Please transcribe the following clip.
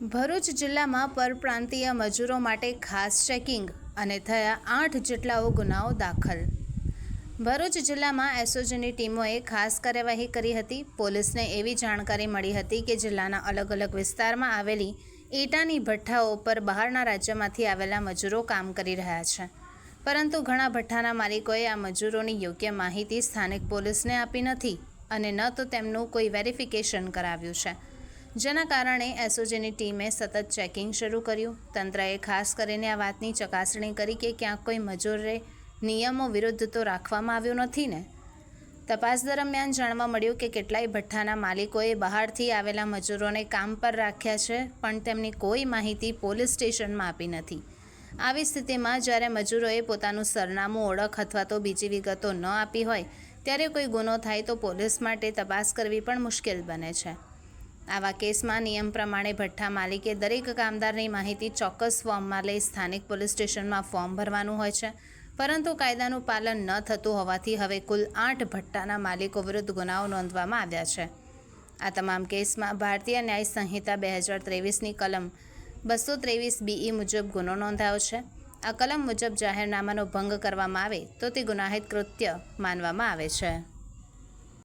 ભરૂચ જિલ્લામાં પરપ્રાંતીય મજૂરો માટે ખાસ ચેકિંગ અને થયા આઠ જેટલાઓ ગુનાઓ દાખલ. ભરૂચ જિલ્લામાં એસઓજીની ટીમોએ ખાસ કાર્યવાહી કરી હતી. પોલીસને એવી જાણકારી મળી હતી કે જિલ્લાના અલગ અલગ વિસ્તારમાં આવેલી ઈંટાની ભઠ્ઠાઓ પર બહારના રાજ્યમાંથી આવેલા મજૂરો કામ કરી રહ્યા છે. પરંતુ ઘણા ભઠ્ઠાના માલિકોએ આ મજૂરોની યોગ્ય માહિતી સ્થાનિક પોલીસને આપી નથી અને ન તો તેમનું કોઈ વેરિફિકેશન કરાવ્યું છે. જેના કારણે એસઓજીની ટીમે સતત ચેકિંગ શરૂ કર્યું. તંત્રએ ખાસ કરીને આ વાતની ચકાસણી કરી કે ક્યાંક કોઈ મજૂરે નિયમો વિરુદ્ધ તો રાખવામાં આવ્યું નથી ને? તપાસ દરમિયાન જાણવા મળ્યું કે કેટલાય ભઠ્ઠાના માલિકોએ બહારથી આવેલા મજૂરોને કામ પર રાખ્યા છે, પણ તેમની કોઈ માહિતી પોલીસ સ્ટેશનમાં આપી નથી. આવી સ્થિતિમાં જ્યારે મજૂરોએ પોતાનું સરનામું, ઓળખ અથવા તો બીજી વિગતો ન આપી હોય, ત્યારે કોઈ ગુનો થાય તો પોલીસ માટે તપાસ કરવી પણ મુશ્કેલ બને છે. આવા કેસમાં નિયમ પ્રમાણે ભઠ્ઠા માલિકે દરેક કામદારની માહિતી ચોક્કસ ફોર્મમાં લઈ સ્થાનિક પોલીસ સ્ટેશનમાં ફોર્મ ભરવાનું હોય છે. પરંતુ કાયદાનું પાલન ન થતું હોવાથી હવે કુલ આઠ ભઠ્ઠાના માલિકો વિરુદ્ધ ગુનાઓ નોંધવામાં આવ્યા છે. આ તમામ કેસમાં ભારતીય ન્યાય સંહિતા બે હજાર ત્રેવીસની કલમ બસો ત્રેવીસ બીઈ મુજબ ગુનો નોંધાયો છે. આ કલમ મુજબ જાહેરનામાનો ભંગ કરવામાં આવે તો તે ગુનાહિત કૃત્ય માનવામાં આવે છે.